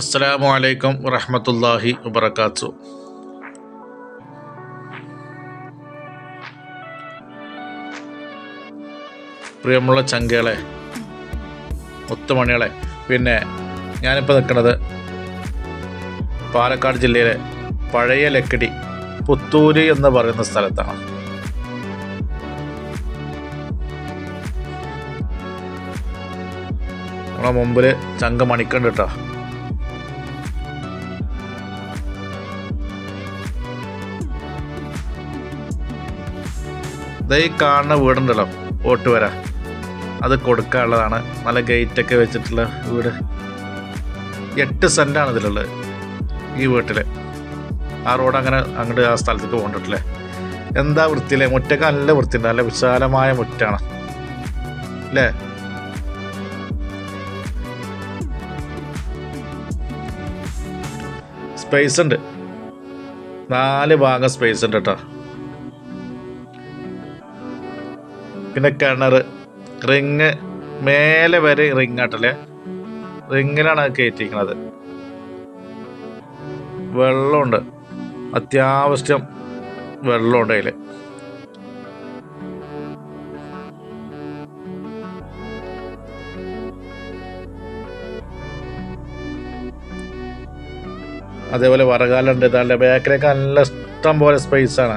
അസ്സലാമു അലൈക്കും വറഹമത്തല്ലാഹി വബർക്കാത്തു പ്രിയമുള്ള ചങ്കകളെ മുത്തുമണികളെ പിന്നെ ഞാനിപ്പോൾ നിൽക്കുന്നത് പാലക്കാട് ജില്ലയിലെ പഴയ ലക്കിടി പുത്തൂര് എന്ന് പറയുന്ന സ്ഥലത്താണ്. നമ്മളെ മുമ്പിൽ ചങ്ക മണിക്കണ്ട് കേട്ടോ. ദേ ഈ കാണുന്ന വീടുണ്ടല്ലോ വരാ അത് കൊടുക്കാനുള്ളതാണ്. നല്ല ഗേറ്റൊക്കെ വെച്ചിട്ടുള്ള വീട്. എട്ട് സെന്റാണ് ഇതിലുള്ളത് ഈ വീട്ടിൽ ആ റോഡ് അങ്ങനെ അങ്ങോട്ട് ആ സ്ഥലത്തേക്ക് പോകണ്ടിട്ടില്ലേ? എന്താ വൃത്തിയില്ലേ? മുറ്റൊക്കെ നല്ല വൃത്തിയുണ്ട്. നല്ല വിശാലമായ മുറ്റാണ്. അല്ലേ സ്പേസ് ഉണ്ട്. നാല് ഭാഗം സ്പേസ് ഉണ്ട് കേട്ടോ. പിന്നെ കിണർ റിങ് മേലെ വരെ റിങ് ആട്ടല്ലേ? റിങ്ങിലാണ് കയറ്റിയിരിക്കുന്നത്. വെള്ളമുണ്ട്. അത്യാവശ്യം വെള്ളമുണ്ട് അതിൽ അതേപോലെ വറകാലുണ്ട് ഇതാണ്ട് ബാക്കിലേക്ക് നല്ല ഇഷ്ടം പോലെ സ്പേസാണ്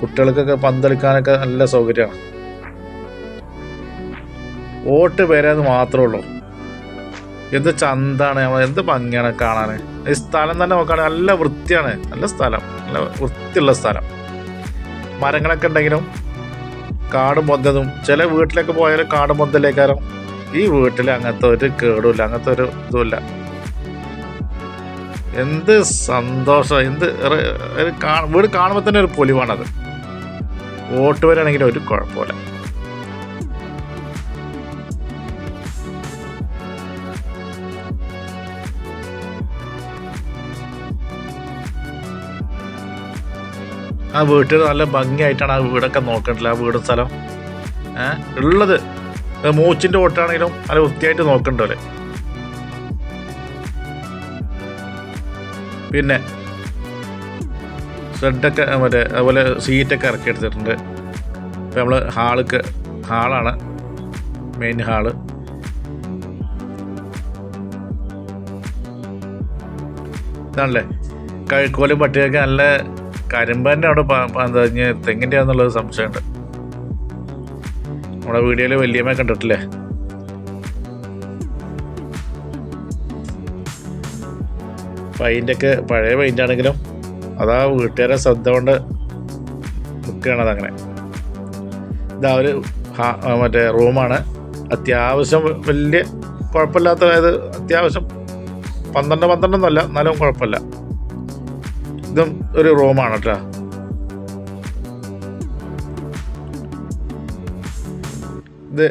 കുട്ടികൾക്കൊക്കെ പന്തളിക്കാനൊക്കെ നല്ല സൗകര്യമാണ്. വോട്ട് വരാന്ന് മാത്രമേ ഉള്ളൂ. എന്ത് ചന്താണ് നമ്മൾ എന്ത് ഭംഗിയാണ് കാണാൻ ഈ സ്ഥലം തന്നെ നോക്കുകയാണെങ്കിൽ നല്ല വൃത്തിയാണ്. നല്ല സ്ഥലം നല്ല വൃത്തിയുള്ള സ്ഥലം. മരങ്ങളൊക്കെ ഉണ്ടെങ്കിലും കാട് പൊന്തതും ചില വീട്ടിലൊക്കെ പോയാലും കാട് പൊന്തലേക്കാരും ഈ വീട്ടിൽ അങ്ങനത്തെ ഒരു കേടുമില്ല അങ്ങനത്തെ ഒരു ഇതുമില്ല എന്ത് സന്തോഷം എന്ത് വീട് കാണുമ്പോൾ തന്നെ ഒരു പൊലിവാണത്. വോട്ട് വരാണെങ്കിൽ ഒരു കുഴപ്പമില്ല. ആ വീട്ടിൽ നല്ല ഭംഗിയായിട്ടാണ് ആ വീടൊക്കെ നോക്കണ്ടില്ല ആ വീടും സ്ഥലം. ഏഹ് ഉള്ളത്. മൂച്ചിന്റെ മൂച്ചിന്റെ വോട്ടാണെങ്കിലും നല്ല വൃത്തിയായിട്ട് നോക്കണ്ടല്ലേ പിന്നെ ഷെഡൊക്കെ മറ്റേ അതുപോലെ സീറ്റൊക്കെ ഇറക്കി എടുത്തിട്ടുണ്ട്. ഇപ്പം നമ്മൾ ഹാളിക്ക് ഹാളാണ് മെയിൻ ഹാൾ. ഇതാണല്ലേ? കഴുക്കോലും പട്ടിയൊക്കെ നല്ല കരിമ്പന്റെ അവിടെ എന്താ തെങ്ങിന്റെ ആണെന്നുള്ളത് സംശയമുണ്ട്. നമ്മുടെ വീഡിയോയിൽ വലിയമ്മ കണ്ടിട്ടില്ലേ? പെയിന്റൊക്കെ പഴയ പെയിന്റ് ആണെങ്കിലും അതാ വീട്ടുകാരെ ശ്രദ്ധ കൊണ്ട് നിൽക്കുകയാണത് അങ്ങനെ. ഇതാ ഒരു മറ്റേ റൂമാണ് അത്യാവശ്യം വലിയ കുഴപ്പമില്ലാത്ത അതായത് അത്യാവശ്യം പന്ത്രണ്ട് ഒന്നുമല്ല എന്നാലും കുഴപ്പമില്ല. ഇതും ഒരു റൂമാണ് കേട്ടോ ഇത്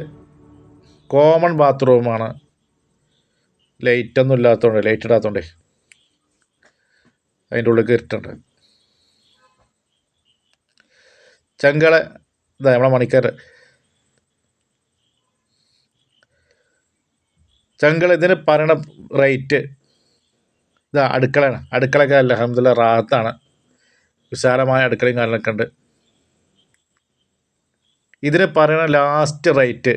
കോമൺ ബാത്റൂമാണ് ലൈറ്റൊന്നും ഇല്ലാത്തതുകൊണ്ട് ലൈറ്റ് ഇടാത്തതുകൊണ്ടേ. അതിന്റെ ഉള്ളിൽ കയറിയിട്ടുണ്ട്. ചങ്കള ഇതാ നമ്മളെ മണിക്കാർ ചങ്കള ഇതിന് പറയണ റേറ്റ് ഇതാ അടുക്കളയാണ്. അടുക്കളയൊക്കെ അല്ല അഹമ്മദില്ല റാഹത്താണ് വിശാലമായ അടുക്കളയും കാര്യങ്ങളൊക്കെ ഉണ്ട്. ഇതിന് പറയണ ലാസ്റ്റ് റേറ്റ്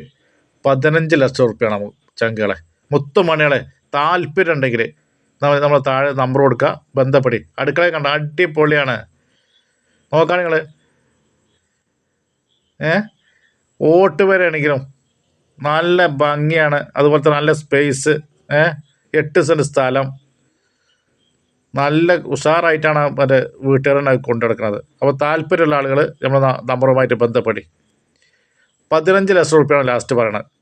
പതിനഞ്ച് ലക്ഷം റുപ്യാണ് നമുക്ക് മൊത്തം മുത്തുമണികളെ താല്പര്യം ഉണ്ടെങ്കിൽ നമ്മൾ താഴെ നമ്പർ കൊടുക്കുക. ബന്ധപ്പെടി അടുക്കള കണ്ട അടിപൊളിയാണ്. നോക്കാം നിങ്ങൾ ഏ? ഓട്ട് വരെയാണെങ്കിലും നല്ല ഭംഗിയാണ്. അതുപോലത്തെ നല്ല സ്പേസ് ഏ? എട്ട് സെന്റ് സ്ഥലം. നല്ല ഉഷാറായിട്ടാണ് മറ്റേ വീട്ടുകാരനെ കൊണ്ടുനടക്കുന്നത്. അപ്പോൾ താല്പര്യമുള്ള ആളുകൾ നമ്മൾ നമ്പറുമായിട്ട് ബന്ധപ്പെടി പതിനഞ്ച് ലക്ഷം റുപ്യാണ് ലാസ്റ്റ് പറയണത്.